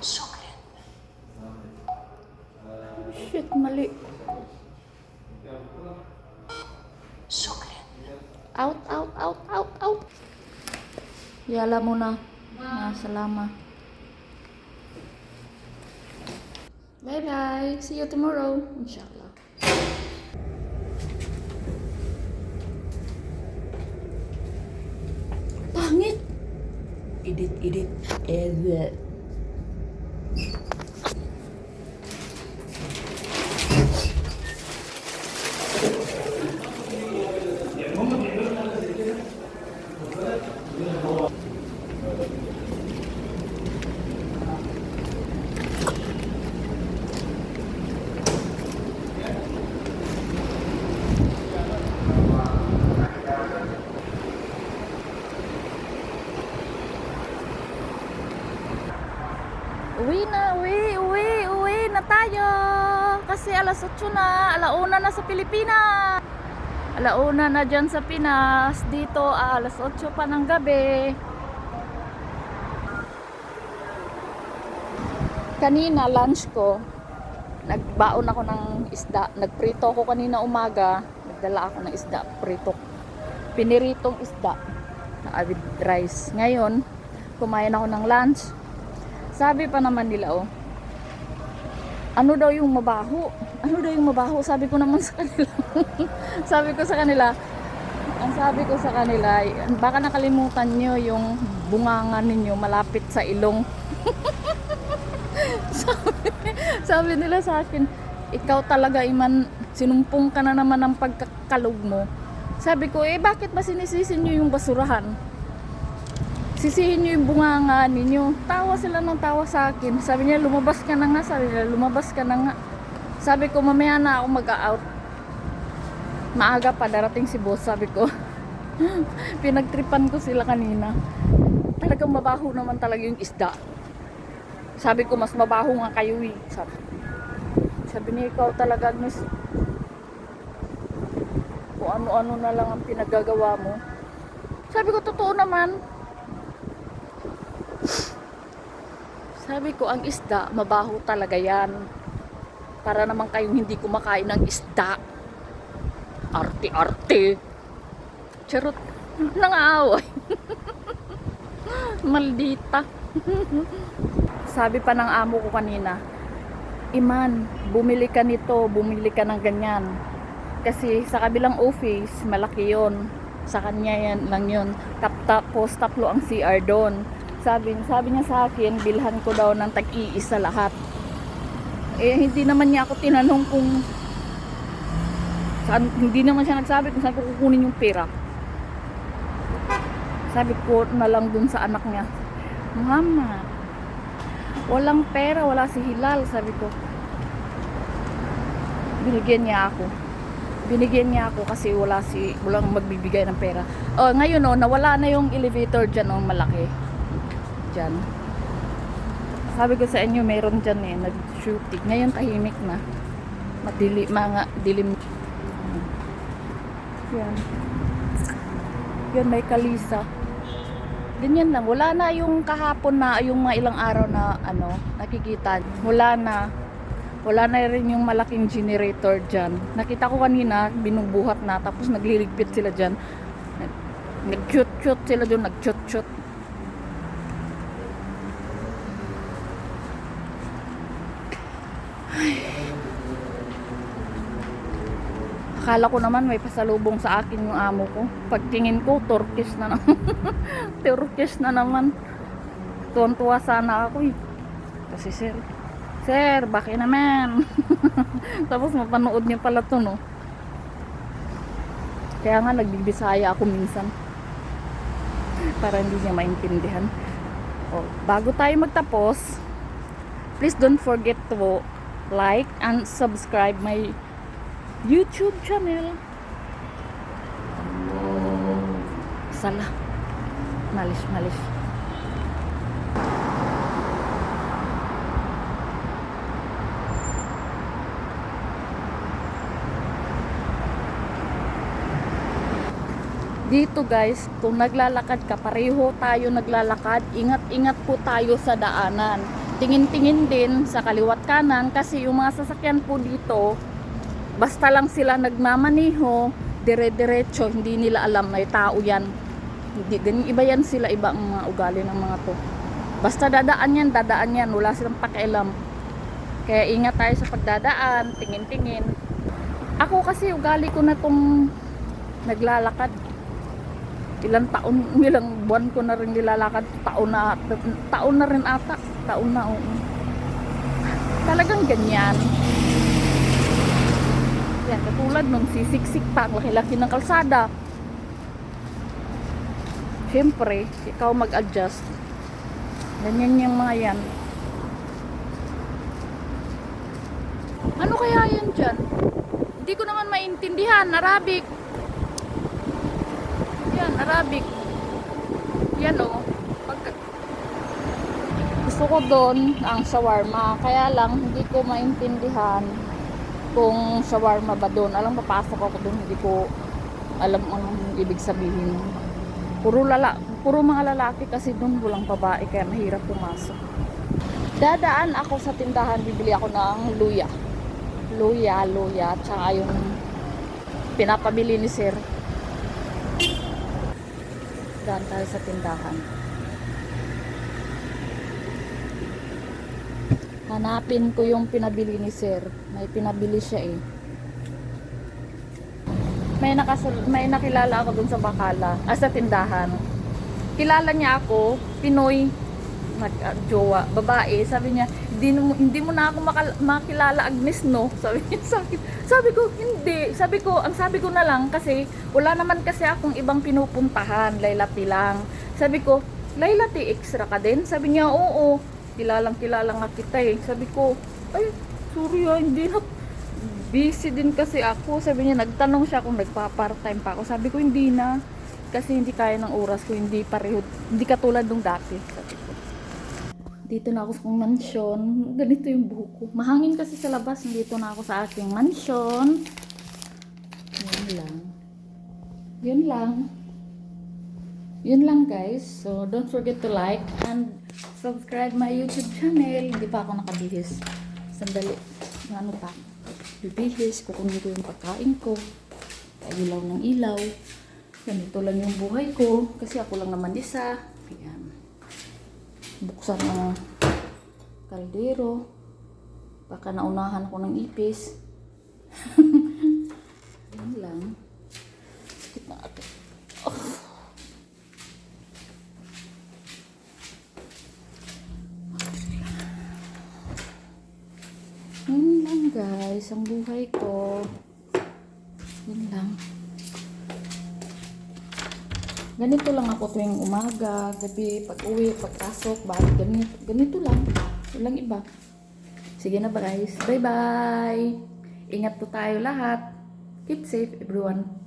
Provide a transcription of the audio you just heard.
Chocolate. Shit, mali. Chocolate. Out, out, out, out, out. Yala mo na. Nasalama. Bye-bye. See you tomorrow. Inshallah. Pangit! Edit, edit, edit. Uwi na, uwi, uwi, uwi na tayo. Kasi alas 8 na, alauna na sa Pilipinas. Alauna na dyan sa Pinas. Dito, alas 8 pa ng gabi. Kanina, lunch ko, nagbaon ako ng isda. Nagprito ako kanina umaga. Nagdala ako ng isda, prito. Piniritong isda na with rice. Ngayon, kumain ako ng lunch. Sabi pa naman nila, oh, ano daw yung mabaho? Ano daw yung mabaho? Sabi ko naman sa kanila. sabi ko sa kanila, ang sabi ko sa kanila, baka nakalimutan nyo yung bungangan ninyo malapit sa ilong. sabi, sabi nila sa akin, ikaw talaga iman, sinumpong ka na naman ng pagkakalog mo. Sabi ko, eh bakit ba sinisisi nyo yung basurahan? Sisihin nyo yung bunganga ninyo. Tawa sila ng tawa sa akin. Sabi niya, lumabas ka na nga. Sabi niya, lumabas ka na nga. Sabi ko, mamaya na ako mag-out. Maaga pa, darating si boss. Sabi ko, pinagtripan ko sila kanina. Talagang mabaho naman talaga yung isda. Sabi ko, mas mabaho nga kayo eh. Sabi, sabi niya, ikaw talaga, miss. Kung ano-ano na lang ang pinagagawa mo. Sabi ko, totoo naman. Sabi ko, ang isda, mabaho talaga yan. Para naman kayong hindi kumakain ng isda. Arte-arte. Charot. Nangaaway. Maldita. Sabi pa ng amo ko kanina, Iman, bumili ka nito, bumili ka ng ganyan. Kasi sa kabilang office, malaki yon Sa kanya yan lang yun. Tap, tapos taplo ang CR doon sabi, sabi niya sa akin, bilhan ko daw ng tag-iisa lahat. Eh, hindi naman niya ako tinanong kung saan, hindi naman siya nagsabi kung saan ko kukunin yung pera. Sabi ko na lang dun sa anak niya, Muhammad, walang pera, wala si Hilal, sabi ko. Binigyan niya ako. Binigyan niya ako kasi wala si, walang magbibigay ng pera. Oh, ngayon oh, nawala na yung elevator dyan oh, malaki dyan. Sabi ko sa inyo, meron dyan eh, nag-shooting. Ngayon tahimik na. Madili, mga dilim. Yan. Yan, may kalisa. Ganyan lang. Wala na yung kahapon na, yung mga ilang araw na, ano, nakikita. Wala na. Wala na rin yung malaking generator dyan. Nakita ko kanina, binubuhat na, tapos nagliligpit sila dyan. Nag-shoot-shoot sila dyan, nag-shoot-shoot. Akala ko naman may pasalubong sa akin yung amo ko. Pagtingin ko, turkish na naman. turkish na naman. Tuwan-tuwa sana ako eh. Kasi sir, sir, bakit naman? Tapos mapanood niya pala to no. Kaya nga nagbibisaya ako minsan. Para hindi niya maintindihan. Oh, bago tayo magtapos, please don't forget to like and subscribe my YouTube channel. Salah. Malis, malis. Dito guys, kung naglalakad ka, pareho tayo naglalakad, ingat-ingat po tayo sa daanan. tingin-tingin din sa kaliwat kanan kasi yung mga sasakyan po dito, basta lang sila nagmamaniho, dire-diretso, hindi nila alam may tao yan. Hindi, ganyan, iba yan sila, iba ang mga ugali ng mga to. Basta dadaan yan, dadaan yan, wala silang pakialam. Kaya ingat tayo sa pagdadaan, tingin-tingin. Ako kasi ugali ko na tong naglalakad. Ilang taon, ilang buwan ko na rin nilalakad. Taon na, taon na rin ata. Taon na, oo. Talagang ganyan. Yan, katulad nung sisiksik pa, ang laki-laki ng kalsada. Siyempre, ikaw mag-adjust. Ganyan yung mga yan. Ano kaya yan dyan? Hindi ko naman maintindihan. Arabic. Yan, Arabic. Yan o. Pag... Gusto ko doon ang shawarma. Kaya lang, hindi ko maintindihan kung shawarma ba doon. Alam, papasok ako doon. Hindi ko alam anong ibig sabihin. Puro, lala, puro mga lalaki kasi doon walang babae. Kaya mahirap pumasok. Dadaan ako sa tindahan. Bibili ako ng luya. Luya, luya. Tsaka yung pinapabili ni sir. Daan tayo sa tindahan. Hanapin ko yung pinabili ni sir. May pinabili siya eh. May, nakasal may nakilala ako dun sa Bakala. Ah, sa tindahan. Kilala niya ako. Pinoy. Mag, ah. Babae. Sabi niya, hindi mo, hindi mo na ako makilala Agnes no. Sabi niya sa akin. Sabi ko, hindi. Sabi ko, ang sabi ko na lang kasi wala naman kasi akong ibang pinupuntahan. Laylati lang. Sabi ko, Laylati extra ka din? Sabi niya, oo. Kilalang kilala nga kita eh. Sabi ko, ay, sorry ah, hindi na. Busy din kasi ako. Sabi niya, nagtanong siya kung nagpa-part-time pa ako. Sabi ko, hindi na. Kasi hindi kaya ng oras ko, hindi pareho. Hindi katulad nung dati. Sabi ko. Dito na ako sa kong mansyon. Ganito yung buhok ko. Mahangin kasi sa labas. Dito na ako sa aking mansyon. Yun lang. Yun lang. Yun lang guys. So, don't forget to like and subscribe my YouTube channel. Hindi pa ako nakabihis. Sandali. Ano pa? Bibihis. Kukunin ko yung pagkain ko. Ilaw ng ilaw. Ganito lang yung buhay ko. Kasi ako lang naman isa. Ayan. Buksan ang kaldero. Baka naunahan ako ng ipis. Yan lang. Sakit na ate. Yun lang guys, ang buhay ko. Yun lang. Ganito lang ako tuwing umaga, gabi, pag uwi, pagpasok, balik, ganito, ganito lang. Walang iba. Sige na ba guys? Bye bye! Ingat po tayo lahat. Keep safe everyone.